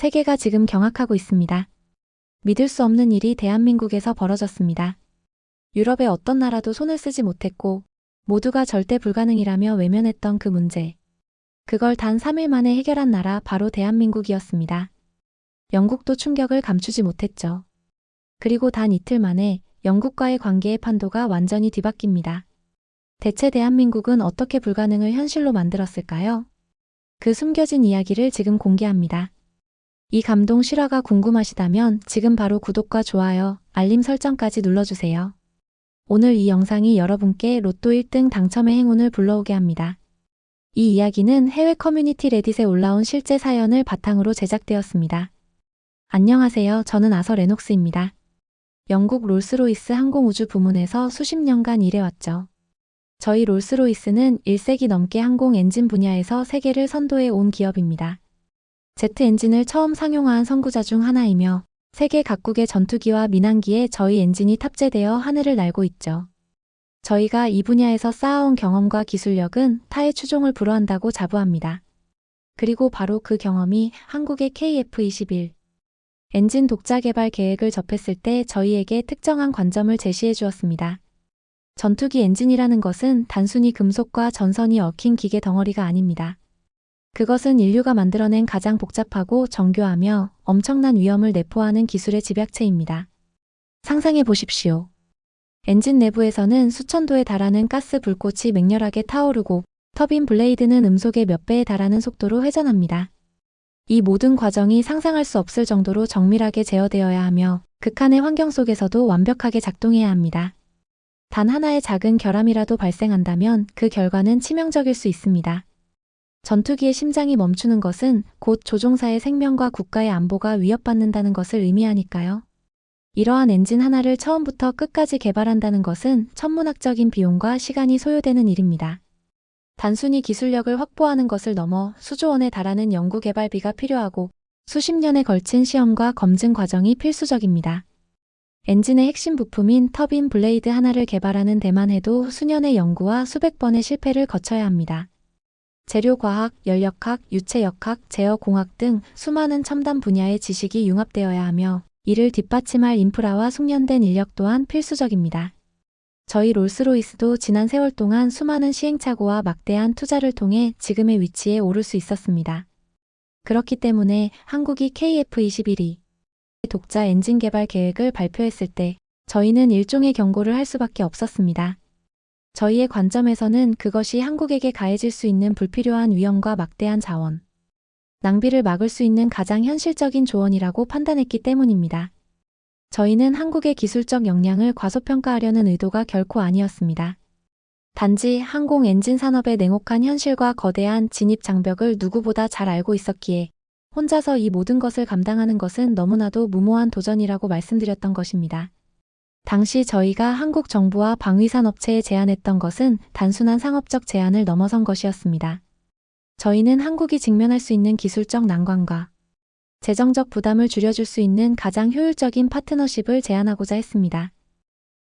세계가 지금 경악하고 있습니다. 믿을 수 없는 일이 대한민국에서 벌어졌습니다. 유럽의 어떤 나라도 손을 쓰지 못했고 모두가 절대 불가능이라며 외면했던 그 문제. 그걸 단 3일 만에 해결한 나라 바로 대한민국이었습니다. 영국도 충격을 감추지 못했죠. 그리고 단 이틀 만에 영국과의 관계의 판도가 완전히 뒤바뀝니다. 대체 대한민국은 어떻게 불가능을 현실로 만들었을까요? 그 숨겨진 이야기를 지금 공개합니다. 이 감동 실화가 궁금하시다면 지금 바로 구독과 좋아요, 알림 설정까지 눌러주세요. 오늘 이 영상이 여러분께 로또 1등 당첨의 행운을 불러오게 합니다. 이 이야기는 해외 커뮤니티 레딧에 올라온 실제 사연을 바탕으로 제작되었습니다. 안녕하세요. 저는 아서 레녹스입니다. 영국 롤스로이스 항공우주 부문에서 수십 년간 일해왔죠. 저희 롤스로이스는 1세기 넘게 항공 엔진 분야에서 세계를 선도해 온 기업입니다. 제트 엔진을 처음 상용화한 선구자 중 하나이며 세계 각국의 전투기와 민항기에 저희 엔진이 탑재되어 하늘을 날고 있죠. 저희가 이 분야에서 쌓아온 경험과 기술력은 타의 추종을 불허한다고 자부합니다. 그리고 바로 그 경험이 한국의 KF-21 엔진 독자 개발 계획을 접했을 때 저희에게 특정한 관점을 제시해 주었습니다. 전투기 엔진이라는 것은 단순히 금속과 전선이 얽힌 기계 덩어리가 아닙니다. 그것은 인류가 만들어낸 가장 복잡하고 정교하며 엄청난 위험을 내포하는 기술의 집약체입니다. 상상해 보십시오. 엔진 내부에서는 수천 도에 달하는 가스 불꽃이 맹렬하게 타오르고 터빈 블레이드는 음속의 몇 배에 달하는 속도로 회전합니다. 이 모든 과정이 상상할 수 없을 정도로 정밀하게 제어되어야 하며 극한의 환경 속에서도 완벽하게 작동해야 합니다. 단 하나의 작은 결함이라도 발생한다면 그 결과는 치명적일 수 있습니다. 전투기의 심장이 멈추는 것은 곧 조종사의 생명과 국가의 안보가 위협받는다는 것을 의미하니까요. 이러한 엔진 하나를 처음부터 끝까지 개발한다는 것은 천문학적인 비용과 시간이 소요되는 일입니다. 단순히 기술력을 확보하는 것을 넘어 수조 원에 달하는 연구 개발비가 필요하고 수십 년에 걸친 시험과 검증 과정이 필수적입니다. 엔진의 핵심 부품인 터빈 블레이드 하나를 개발하는 데만 해도 수년의 연구와 수백 번의 실패를 거쳐야 합니다. 재료과학, 연력학, 유체역학, 제어공학 등 수많은 첨단 분야의 지식이 융합되어야 하며 이를 뒷받침할 인프라와 숙련된 인력 또한 필수적입니다. 저희 롤스로이스도 지난 세월 동안 수많은 시행착오와 막대한 투자를 통해 지금의 위치에 오를 수 있었습니다. 그렇기 때문에 한국이 KF-21이 독자 엔진 개발 계획을 발표했을 때 저희는 일종의 경고를 할 수밖에 없었습니다. 저희의 관점에서는 그것이 한국에게 가해질 수 있는 불필요한 위험과 막대한 자원, 낭비를 막을 수 있는 가장 현실적인 조언이라고 판단했기 때문입니다. 저희는 한국의 기술적 역량을 과소평가하려는 의도가 결코 아니었습니다. 단지 항공 엔진 산업의 냉혹한 현실과 거대한 진입 장벽을 누구보다 잘 알고 있었기에 혼자서 이 모든 것을 감당하는 것은 너무나도 무모한 도전이라고 말씀드렸던 것입니다. 당시 저희가 한국 정부와 방위산 업체에 제안했던 것은 단순한 상업적 제안을 넘어선 것이었습니다. 저희는 한국이 직면할 수 있는 기술적 난관과 재정적 부담을 줄여줄 수 있는 가장 효율적인 파트너십을 제안하고자 했습니다.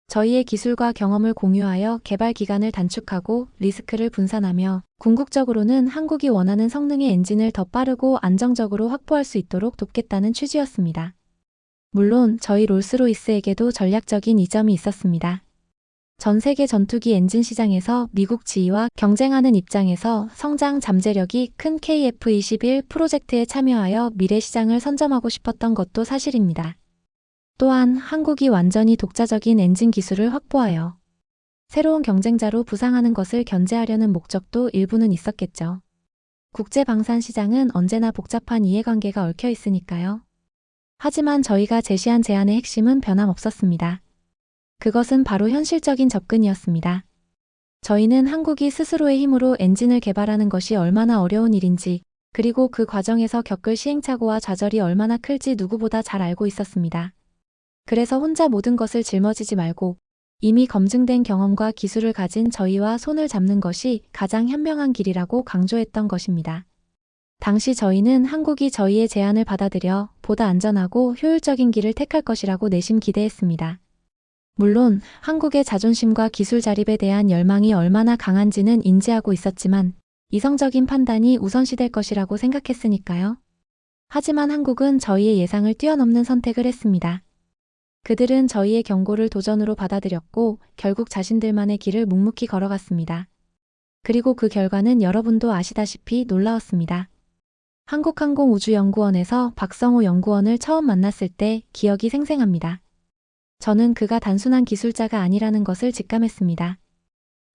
저희의 기술과 경험을 공유하여 개발 기간을 단축하고 리스크를 분산하며 궁극적으로는 한국이 원하는 성능의 엔진을 더 빠르고 안정적으로 확보할 수 있도록 돕겠다는 취지였습니다. 물론 저희 롤스로이스에게도 전략적인 이점이 있었습니다. 전 세계 전투기 엔진 시장에서 미국 지위와 경쟁하는 입장에서 성장 잠재력이 큰 KF-21 프로젝트에 참여하여 미래 시장을 선점하고 싶었던 것도 사실입니다. 또한 한국이 완전히 독자적인 엔진 기술을 확보하여 새로운 경쟁자로 부상하는 것을 견제하려는 목적도 일부는 있었겠죠. 국제 방산 시장은 언제나 복잡한 이해관계가 얽혀 있으니까요. 하지만 저희가 제시한 제안의 핵심은 변함없었습니다. 그것은 바로 현실적인 접근이었습니다. 저희는 한국이 스스로의 힘으로 엔진을 개발하는 것이 얼마나 어려운 일인지, 그리고 그 과정에서 겪을 시행착오와 좌절이 얼마나 클지 누구보다 잘 알고 있었습니다. 그래서 혼자 모든 것을 짊어지지 말고 이미 검증된 경험과 기술을 가진 저희와 손을 잡는 것이 가장 현명한 길이라고 강조했던 것입니다. 당시 저희는 한국이 저희의 제안을 받아들여 보다 안전하고 효율적인 길을 택할 것이라고 내심 기대했습니다. 물론 한국의 자존심과 기술 자립에 대한 열망이 얼마나 강한지는 인지하고 있었지만 이성적인 판단이 우선시될 것이라고 생각했으니까요. 하지만 한국은 저희의 예상을 뛰어넘는 선택을 했습니다. 그들은 저희의 경고를 도전으로 받아들였고 결국 자신들만의 길을 묵묵히 걸어갔습니다. 그리고 그 결과는 여러분도 아시다시피 놀라웠습니다. 한국항공우주연구원에서 박성호 연구원을 처음 만났을 때 기억이 생생합니다. 저는 그가 단순한 기술자가 아니라는 것을 직감했습니다.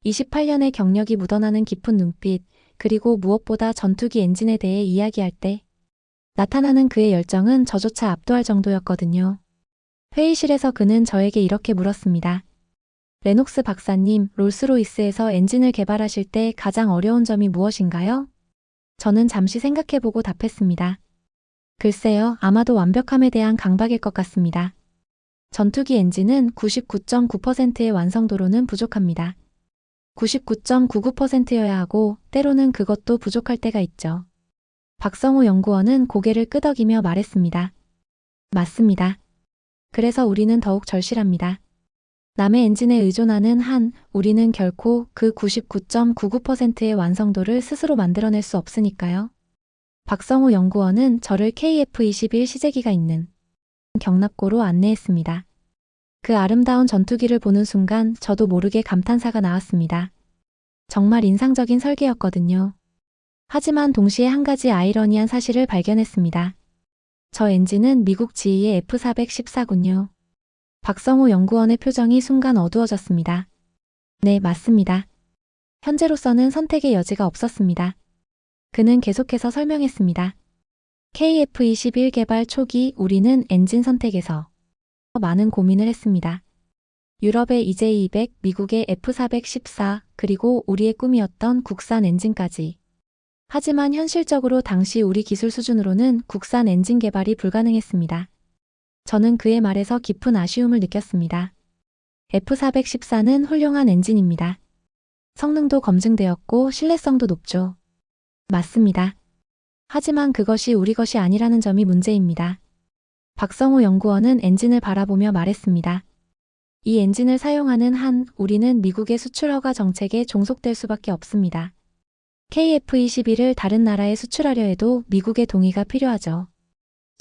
28년의 경력이 묻어나는 깊은 눈빛, 그리고 무엇보다 전투기 엔진에 대해 이야기할 때 나타나는 그의 열정은 저조차 압도할 정도였거든요. 회의실에서 그는 저에게 이렇게 물었습니다. 레녹스 박사님, 롤스로이스에서 엔진을 개발하실 때 가장 어려운 점이 무엇인가요? 저는 잠시 생각해보고 답했습니다. 글쎄요, 아마도 완벽함에 대한 강박일 것 같습니다. 전투기 엔진은 99.9%의 완성도로는 부족합니다. 99.99%여야 하고 때로는 그것도 부족할 때가 있죠. 박성호 연구원은 고개를 끄덕이며 말했습니다. 맞습니다. 그래서 우리는 더욱 절실합니다. 남의 엔진에 의존하는 한 우리는 결코 그 99.99%의 완성도를 스스로 만들어낼 수 없으니까요. 박성호 연구원은 저를 KF-21 시제기가 있는 경납고로 안내했습니다. 그 아름다운 전투기를 보는 순간 저도 모르게 감탄사가 나왔습니다. 정말 인상적인 설계였거든요. 하지만 동시에 한 가지 아이러니한 사실을 발견했습니다. 저 엔진은 미국 지휘의 F414군요. 박성호 연구원의 표정이 순간 어두워졌습니다. 네, 맞습니다. 현재로서는 선택의 여지가 없었습니다. 그는 계속해서 설명했습니다. KF-21 개발 초기 우리는 엔진 선택에서 많은 고민을 했습니다. 유럽의 EJ200, 미국의 F414, 그리고 우리의 꿈이었던 국산 엔진까지. 하지만 현실적으로 당시 우리 기술 수준으로는 국산 엔진 개발이 불가능했습니다. 저는 그의 말에서 깊은 아쉬움을 느꼈습니다. F414는 훌륭한 엔진입니다. 성능도 검증되었고 신뢰성도 높죠. 맞습니다. 하지만 그것이 우리 것이 아니라는 점이 문제입니다. 박성호 연구원은 엔진을 바라보며 말했습니다. 이 엔진을 사용하는 한 우리는 미국의 수출 허가 정책에 종속될 수밖에 없습니다. KF-21을 다른 나라에 수출하려 해도 미국의 동의가 필요하죠.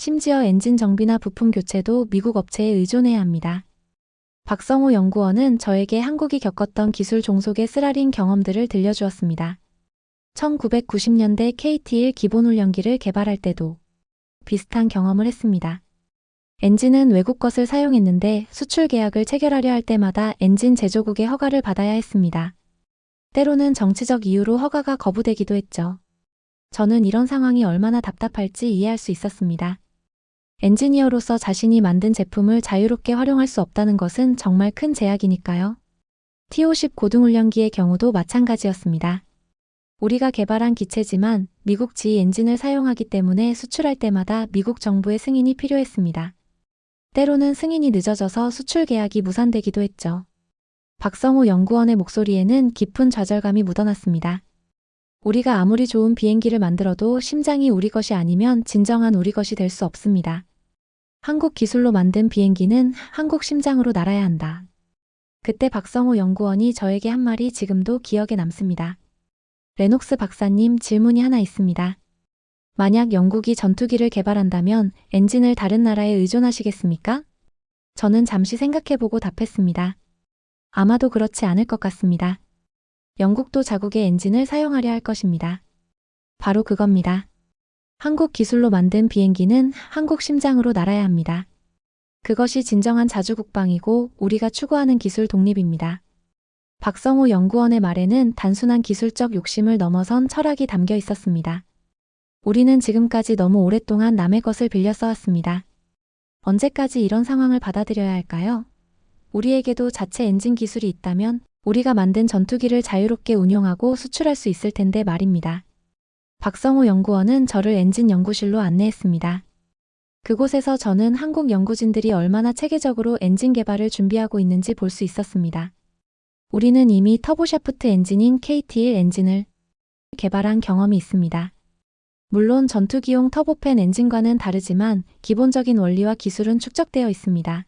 심지어 엔진 정비나 부품 교체도 미국 업체에 의존해야 합니다. 박성호 연구원은 저에게 한국이 겪었던 기술 종속의 쓰라린 경험들을 들려주었습니다. 1990년대 KT-1 기본훈련기를 개발할 때도 비슷한 경험을 했습니다. 엔진은 외국 것을 사용했는데 수출 계약을 체결하려 할 때마다 엔진 제조국의 허가를 받아야 했습니다. 때로는 정치적 이유로 허가가 거부되기도 했죠. 저는 이런 상황이 얼마나 답답할지 이해할 수 있었습니다. 엔지니어로서 자신이 만든 제품을 자유롭게 활용할 수 없다는 것은 정말 큰 제약이니까요. T-50 고등훈련기의 경우도 마찬가지였습니다. 우리가 개발한 기체지만 미국 지휘 엔진을 사용하기 때문에 수출할 때마다 미국 정부의 승인이 필요했습니다. 때로는 승인이 늦어져서 수출 계약이 무산되기도 했죠. 박성호 연구원의 목소리에는 깊은 좌절감이 묻어났습니다. 우리가 아무리 좋은 비행기를 만들어도 심장이 우리 것이 아니면 진정한 우리 것이 될 수 없습니다. 한국 기술로 만든 비행기는 한국 심장으로 날아야 한다. 그때 박성호 연구원이 저에게 한 말이 지금도 기억에 남습니다. 레녹스 박사님 질문이 하나 있습니다. 만약 영국이 전투기를 개발한다면 엔진을 다른 나라에 의존하시겠습니까? 저는 잠시 생각해보고 답했습니다. 아마도 그렇지 않을 것 같습니다. 영국도 자국의 엔진을 사용하려 할 것입니다. 바로 그겁니다. 한국 기술로 만든 비행기는 한국 심장으로 날아야 합니다. 그것이 진정한 자주국방이고 우리가 추구하는 기술 독립입니다. 박성호 연구원의 말에는 단순한 기술적 욕심을 넘어선 철학이 담겨 있었습니다. 우리는 지금까지 너무 오랫동안 남의 것을 빌려 써왔습니다. 언제까지 이런 상황을 받아들여야 할까요? 우리에게도 자체 엔진 기술이 있다면 우리가 만든 전투기를 자유롭게 운용하고 수출할 수 있을 텐데 말입니다. 박성호 연구원은 저를 엔진 연구실로 안내했습니다. 그곳에서 저는 한국 연구진들이 얼마나 체계적으로 엔진 개발을 준비하고 있는지 볼 수 있었습니다. 우리는 이미 터보샤프트 엔진인 KT1 엔진을 개발한 경험이 있습니다. 물론 전투기용 터보팬 엔진과는 다르지만 기본적인 원리와 기술은 축적되어 있습니다.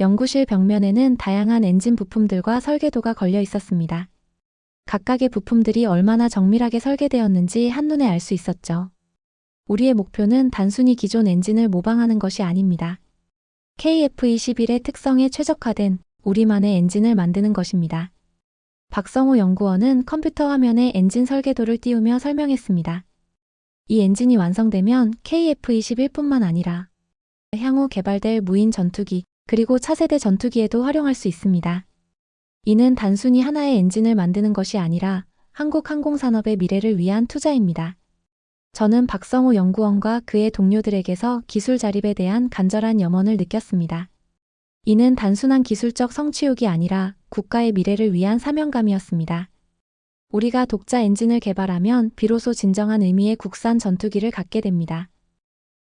연구실 벽면에는 다양한 엔진 부품들과 설계도가 걸려 있었습니다. 각각의 부품들이 얼마나 정밀하게 설계되었는지 한눈에 알 수 있었죠. 우리의 목표는 단순히 기존 엔진을 모방하는 것이 아닙니다. KF21의 특성에 최적화된 우리만의 엔진을 만드는 것입니다. 박성호 연구원은 컴퓨터 화면에 엔진 설계도를 띄우며 설명했습니다. 이 엔진이 완성되면 KF21뿐만 아니라 향후 개발될 무인 전투기 그리고 차세대 전투기에도 활용할 수 있습니다. 이는 단순히 하나의 엔진을 만드는 것이 아니라 한국 항공산업의 미래를 위한 투자입니다. 저는 박성호 연구원과 그의 동료들에게서 기술 자립에 대한 간절한 염원을 느꼈습니다. 이는 단순한 기술적 성취욕이 아니라 국가의 미래를 위한 사명감이었습니다. 우리가 독자 엔진을 개발하면 비로소 진정한 의미의 국산 전투기를 갖게 됩니다.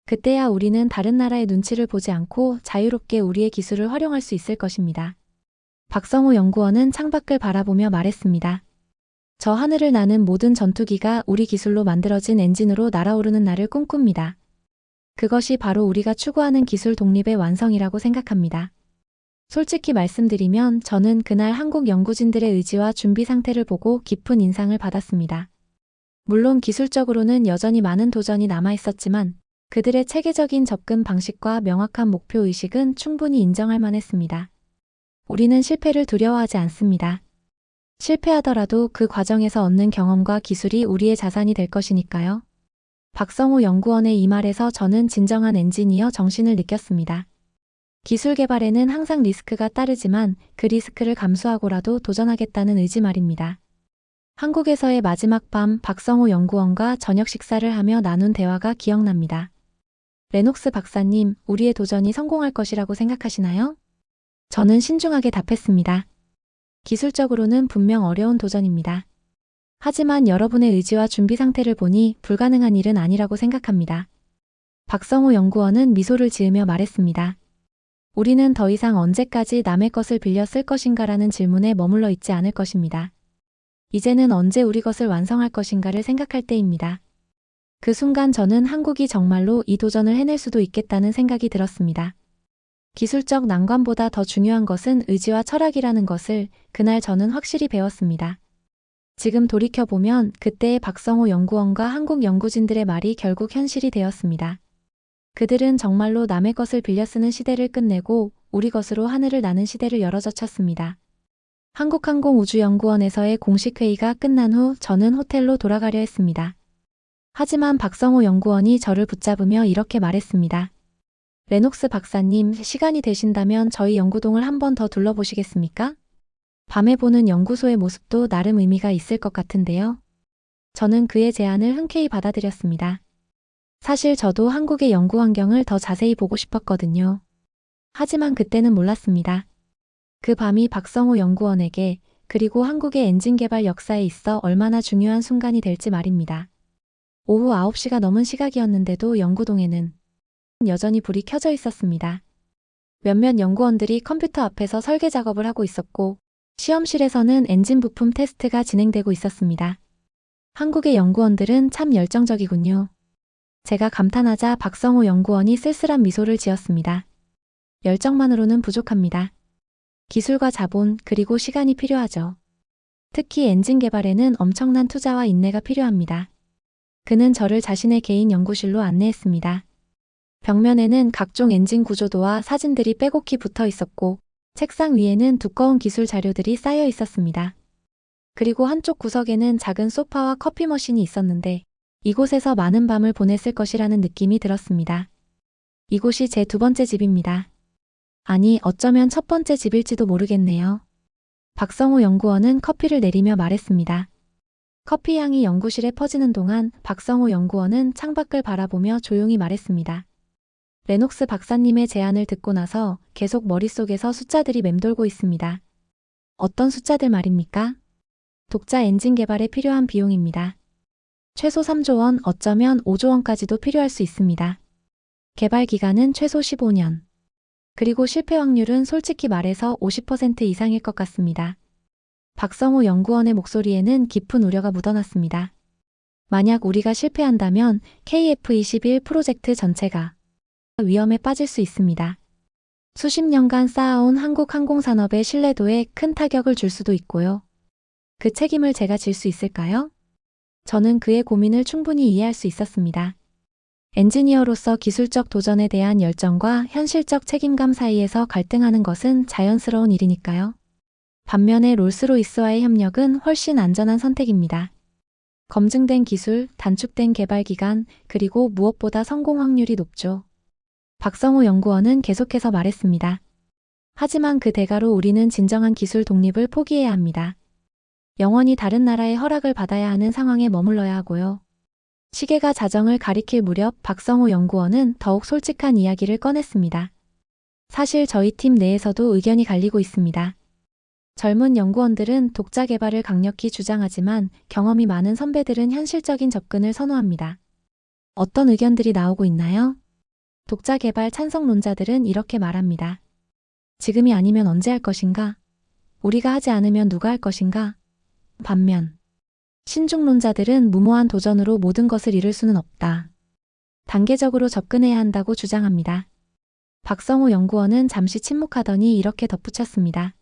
그때야 우리는 다른 나라의 눈치를 보지 않고 자유롭게 우리의 기술을 활용할 수 있을 것입니다. 박성호 연구원은 창밖을 바라보며 말했습니다. 저 하늘을 나는 모든 전투기가 우리 기술로 만들어진 엔진으로 날아오르는 날을 꿈꿉니다. 그것이 바로 우리가 추구하는 기술 독립의 완성이라고 생각합니다. 솔직히 말씀드리면 저는 그날 한국 연구진들의 의지와 준비 상태를 보고 깊은 인상을 받았습니다. 물론 기술적으로는 여전히 많은 도전이 남아 있었지만 그들의 체계적인 접근 방식과 명확한 목표 의식은 충분히 인정할 만했습니다. 우리는 실패를 두려워하지 않습니다. 실패하더라도 그 과정에서 얻는 경험과 기술이 우리의 자산이 될 것이니까요. 박성호 연구원의 이 말에서 저는 진정한 엔지니어 정신을 느꼈습니다. 기술 개발에는 항상 리스크가 따르지만 그 리스크를 감수하고라도 도전하겠다는 의지 말입니다. 한국에서의 마지막 밤 박성호 연구원과 저녁 식사를 하며 나눈 대화가 기억납니다. 레녹스 박사님, 우리의 도전이 성공할 것이라고 생각하시나요? 저는 신중하게 답했습니다. 기술적으로는 분명 어려운 도전입니다. 하지만 여러분의 의지와 준비 상태를 보니 불가능한 일은 아니라고 생각합니다. 박성호 연구원은 미소를 지으며 말했습니다. 우리는 더 이상 언제까지 남의 것을 빌려 쓸 것인가라는 질문에 머물러 있지 않을 것입니다. 이제는 언제 우리 것을 완성할 것인가를 생각할 때입니다. 그 순간 저는 한국이 정말로 이 도전을 해낼 수도 있겠다는 생각이 들었습니다. 기술적 난관보다 더 중요한 것은 의지와 철학이라는 것을 그날 저는 확실히 배웠습니다. 지금 돌이켜보면 그때의 박성호 연구원과 한국 연구진들의 말이 결국 현실이 되었습니다. 그들은 정말로 남의 것을 빌려 쓰는 시대를 끝내고 우리 것으로 하늘을 나는 시대를 열어젖혔습니다. 한국항공우주연구원에서의 공식 회의가 끝난 후 저는 호텔로 돌아가려 했습니다. 하지만 박성호 연구원이 저를 붙잡으며 이렇게 말했습니다. 레녹스 박사님, 시간이 되신다면 저희 연구동을 한 번 더 둘러보시겠습니까? 밤에 보는 연구소의 모습도 나름 의미가 있을 것 같은데요. 저는 그의 제안을 흔쾌히 받아들였습니다. 사실 저도 한국의 연구 환경을 더 자세히 보고 싶었거든요. 하지만 그때는 몰랐습니다. 그 밤이 박성호 연구원에게 그리고 한국의 엔진 개발 역사에 있어 얼마나 중요한 순간이 될지 말입니다. 오후 9시가 넘은 시각이었는데도 연구동에는 여전히 불이 켜져 있었습니다. 몇몇 연구원들이 컴퓨터 앞에서 설계 작업을 하고 있었고 시험실에서는 엔진 부품 테스트가 진행되고 있었습니다. 한국의 연구원들은 참 열정적이군요. 제가 감탄하자 박성호 연구원이 쓸쓸한 미소를 지었습니다. 열정만으로는 부족합니다. 기술과 자본 그리고 시간이 필요하죠. 특히 엔진 개발에는 엄청난 투자와 인내가 필요합니다. 그는 저를 자신의 개인 연구실로 안내했습니다. 벽면에는 각종 엔진 구조도와 사진들이 빼곡히 붙어 있었고 책상 위에는 두꺼운 기술 자료들이 쌓여 있었습니다. 그리고 한쪽 구석에는 작은 소파와 커피 머신이 있었는데 이곳에서 많은 밤을 보냈을 것이라는 느낌이 들었습니다. 이곳이 제 두 번째 집입니다. 아니, 어쩌면 첫 번째 집일지도 모르겠네요. 박성호 연구원은 커피를 내리며 말했습니다. 커피 향이 연구실에 퍼지는 동안 박성호 연구원은 창밖을 바라보며 조용히 말했습니다. 레녹스 박사님의 제안을 듣고 나서 계속 머릿속에서 숫자들이 맴돌고 있습니다. 어떤 숫자들 말입니까? 독자 엔진 개발에 필요한 비용입니다. 최소 3조 원, 어쩌면 5조 원까지도 필요할 수 있습니다. 개발 기간은 최소 15년. 그리고 실패 확률은 솔직히 말해서 50% 이상일 것 같습니다. 박성호 연구원의 목소리에는 깊은 우려가 묻어났습니다. 만약 우리가 실패한다면 KF21 프로젝트 전체가 위험에 빠질 수 있습니다. 수십 년간 쌓아온 한국 항공산업의 신뢰도에 큰 타격을 줄 수도 있고요. 그 책임을 제가 질 수 있을까요? 저는 그의 고민을 충분히 이해할 수 있었습니다. 엔지니어로서 기술적 도전에 대한 열정과 현실적 책임감 사이에서 갈등하는 것은 자연스러운 일이니까요. 반면에 롤스로이스와의 협력은 훨씬 안전한 선택입니다. 검증된 기술, 단축된 개발 기간, 그리고 무엇보다 성공 확률이 높죠. 박성호 연구원은 계속해서 말했습니다. 하지만 그 대가로 우리는 진정한 기술 독립을 포기해야 합니다. 영원히 다른 나라의 허락을 받아야 하는 상황에 머물러야 하고요. 시계가 자정을 가리킬 무렵 박성호 연구원은 더욱 솔직한 이야기를 꺼냈습니다. 사실 저희 팀 내에서도 의견이 갈리고 있습니다. 젊은 연구원들은 독자 개발을 강력히 주장하지만 경험이 많은 선배들은 현실적인 접근을 선호합니다. 어떤 의견들이 나오고 있나요? 독자 개발 찬성론자들은 이렇게 말합니다. 지금이 아니면 언제 할 것인가? 우리가 하지 않으면 누가 할 것인가? 반면, 신중론자들은 무모한 도전으로 모든 것을 이룰 수는 없다. 단계적으로 접근해야 한다고 주장합니다. 박성호 연구원은 잠시 침묵하더니 이렇게 덧붙였습니다.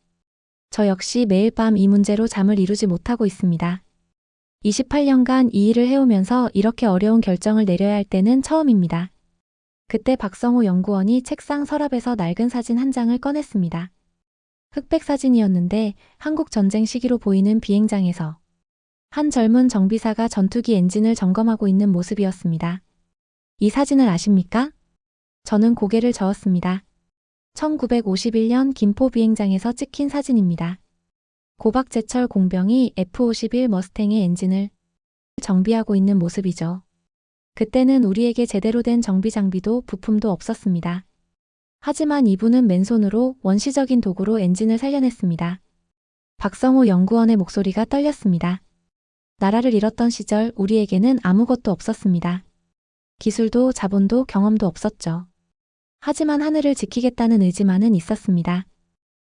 저 역시 매일 밤 이 문제로 잠을 이루지 못하고 있습니다. 28년간 이 일을 해오면서 이렇게 어려운 결정을 내려야 할 때는 처음입니다. 그때 박성호 연구원이 책상 서랍에서 낡은 사진 한 장을 꺼냈습니다. 흑백 사진이었는데 한국 전쟁 시기로 보이는 비행장에서 한 젊은 정비사가 전투기 엔진을 점검하고 있는 모습이었습니다. 이 사진을 아십니까? 저는 고개를 저었습니다. 1951년 김포 비행장에서 찍힌 사진입니다. 고박제철 공병이 F-51 머스탱의 엔진을 정비하고 있는 모습이죠. 그때는 우리에게 제대로 된 정비 장비도 부품도 없었습니다. 하지만 이분은 맨손으로 원시적인 도구로 엔진을 살려냈습니다. 박성호 연구원의 목소리가 떨렸습니다. 나라를 잃었던 시절 우리에게는 아무것도 없었습니다. 기술도 자본도 경험도 없었죠. 하지만 하늘을 지키겠다는 의지만은 있었습니다.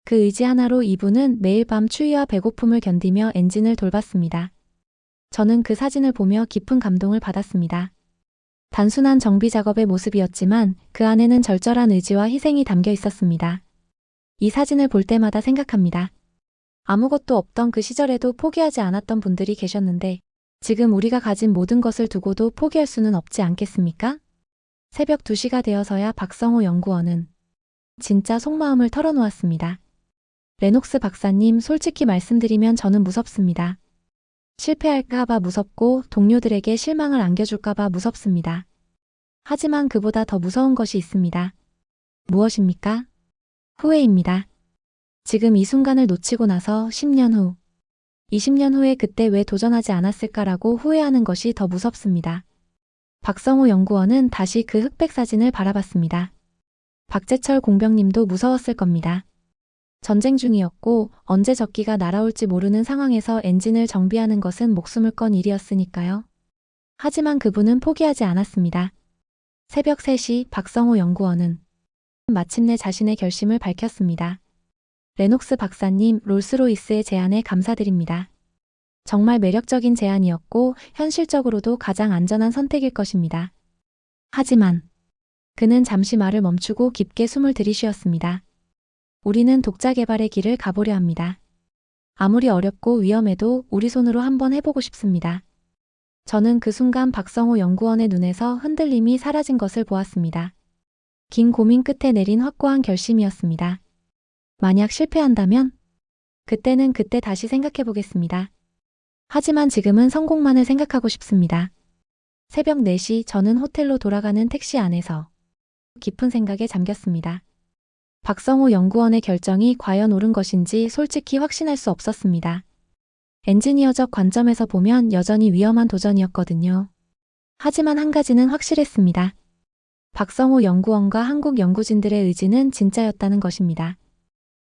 그 의지 하나로 이분은 매일 밤 추위와 배고픔을 견디며 엔진을 돌봤습니다. 저는 그 사진을 보며 깊은 감동을 받았습니다. 단순한 정비 작업의 모습이었지만 그 안에는 절절한 의지와 희생이 담겨 있었습니다. 이 사진을 볼 때마다 생각합니다. 아무것도 없던 그 시절에도 포기하지 않았던 분들이 계셨는데 지금 우리가 가진 모든 것을 두고도 포기할 수는 없지 않겠습니까? 새벽 2시가 되어서야 박성호 연구원은 진짜 속마음을 털어놓았습니다. 레녹스 박사님 솔직히 말씀드리면 저는 무섭습니다. 실패할까봐 무섭고 동료들에게 실망을 안겨줄까봐 무섭습니다. 하지만 그보다 더 무서운 것이 있습니다. 무엇입니까? 후회입니다. 지금 이 순간을 놓치고 나서 10년 후, 20년 후에 그때 왜 도전하지 않았을까라고 후회하는 것이 더 무섭습니다. 박성호 연구원은 다시 그 흑백 사진을 바라봤습니다. 박재철 공병님도 무서웠을 겁니다. 전쟁 중이었고 언제 적기가 날아올지 모르는 상황에서 엔진을 정비하는 것은 목숨을 건 일이었으니까요. 하지만 그분은 포기하지 않았습니다. 새벽 3시 박성호 연구원은 마침내 자신의 결심을 밝혔습니다. 레녹스 박사님 롤스로이스의 제안에 감사드립니다. 정말 매력적인 제안이었고 현실적으로도 가장 안전한 선택일 것입니다. 하지만 그는 잠시 말을 멈추고 깊게 숨을 들이쉬었습니다. 우리는 독자 개발의 길을 가보려 합니다. 아무리 어렵고 위험해도 우리 손으로 한번 해보고 싶습니다. 저는 그 순간 박성호 연구원의 눈에서 흔들림이 사라진 것을 보았습니다. 긴 고민 끝에 내린 확고한 결심이었습니다. 만약 실패한다면? 그때는 그때 다시 생각해 보겠습니다. 하지만 지금은 성공만을 생각하고 싶습니다. 새벽 4시 저는 호텔로 돌아가는 택시 안에서 깊은 생각에 잠겼습니다. 박성호 연구원의 결정이 과연 옳은 것인지 솔직히 확신할 수 없었습니다. 엔지니어적 관점에서 보면 여전히 위험한 도전이었거든요. 하지만 한 가지는 확실했습니다. 박성호 연구원과 한국 연구진들의 의지는 진짜였다는 것입니다.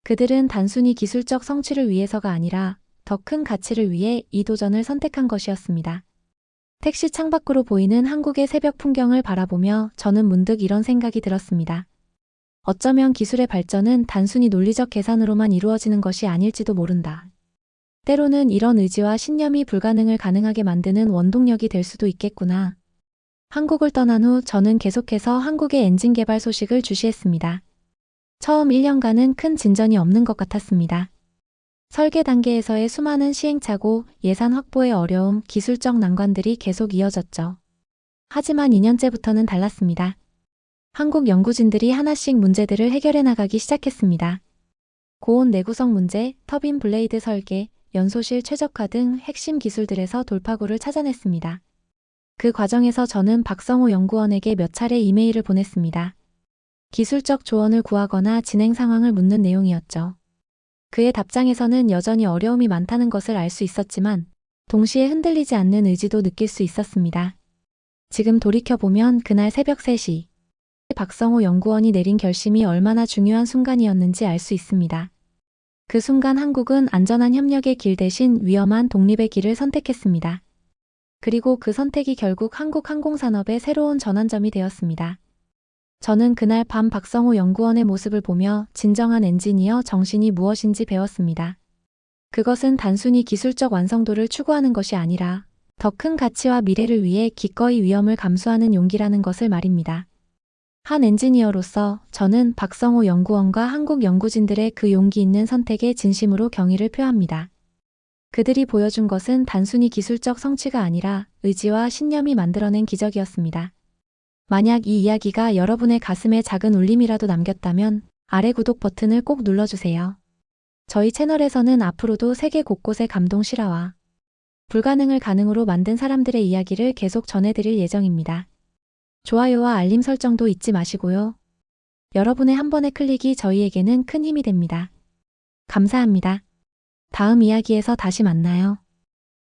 그들은 단순히 기술적 성취를 위해서가 아니라 더 큰 가치를 위해 이 도전을 선택한 것이었습니다. 택시 창밖으로 보이는 한국의 새벽 풍경을 바라보며 저는 문득 이런 생각이 들었습니다. 어쩌면 기술의 발전은 단순히 논리적 계산으로만 이루어지는 것이 아닐지도 모른다. 때로는 이런 의지와 신념이 불가능을 가능하게 만드는 원동력이 될 수도 있겠구나. 한국을 떠난 후 저는 계속해서 한국의 엔진 개발 소식을 주시했습니다. 처음 1년간은 큰 진전이 없는 것 같았습니다. 설계 단계에서의 수많은 시행착오, 예산 확보의 어려움, 기술적 난관들이 계속 이어졌죠. 하지만 2년째부터는 달랐습니다. 한국 연구진들이 하나씩 문제들을 해결해 나가기 시작했습니다. 고온 내구성 문제, 터빈 블레이드 설계, 연소실 최적화 등 핵심 기술들에서 돌파구를 찾아냈습니다. 그 과정에서 저는 박성호 연구원에게 몇 차례 이메일을 보냈습니다. 기술적 조언을 구하거나 진행 상황을 묻는 내용이었죠. 그의 답장에서는 여전히 어려움이 많다는 것을 알 수 있었지만 동시에 흔들리지 않는 의지도 느낄 수 있었습니다. 지금 돌이켜보면 그날 새벽 3시 박성호 연구원이 내린 결심이 얼마나 중요한 순간이었는지 알 수 있습니다. 그 순간 한국은 안전한 협력의 길 대신 위험한 독립의 길을 선택했습니다. 그리고 그 선택이 결국 한국 항공산업의 새로운 전환점이 되었습니다. 저는 그날 밤 박성호 연구원의 모습을 보며 진정한 엔지니어 정신이 무엇인지 배웠습니다. 그것은 단순히 기술적 완성도를 추구하는 것이 아니라 더 큰 가치와 미래를 위해 기꺼이 위험을 감수하는 용기라는 것을 말입니다. 한 엔지니어로서 저는 박성호 연구원과 한국 연구진들의 그 용기 있는 선택에 진심으로 경의를 표합니다. 그들이 보여준 것은 단순히 기술적 성취가 아니라 의지와 신념이 만들어낸 기적이었습니다. 만약 이 이야기가 여러분의 가슴에 작은 울림이라도 남겼다면 아래 구독 버튼을 꼭 눌러주세요. 저희 채널에서는 앞으로도 세계 곳곳의 감동 실화와 불가능을 가능으로 만든 사람들의 이야기를 계속 전해드릴 예정입니다. 좋아요와 알림 설정도 잊지 마시고요. 여러분의 한 번의 클릭이 저희에게는 큰 힘이 됩니다. 감사합니다. 다음 이야기에서 다시 만나요.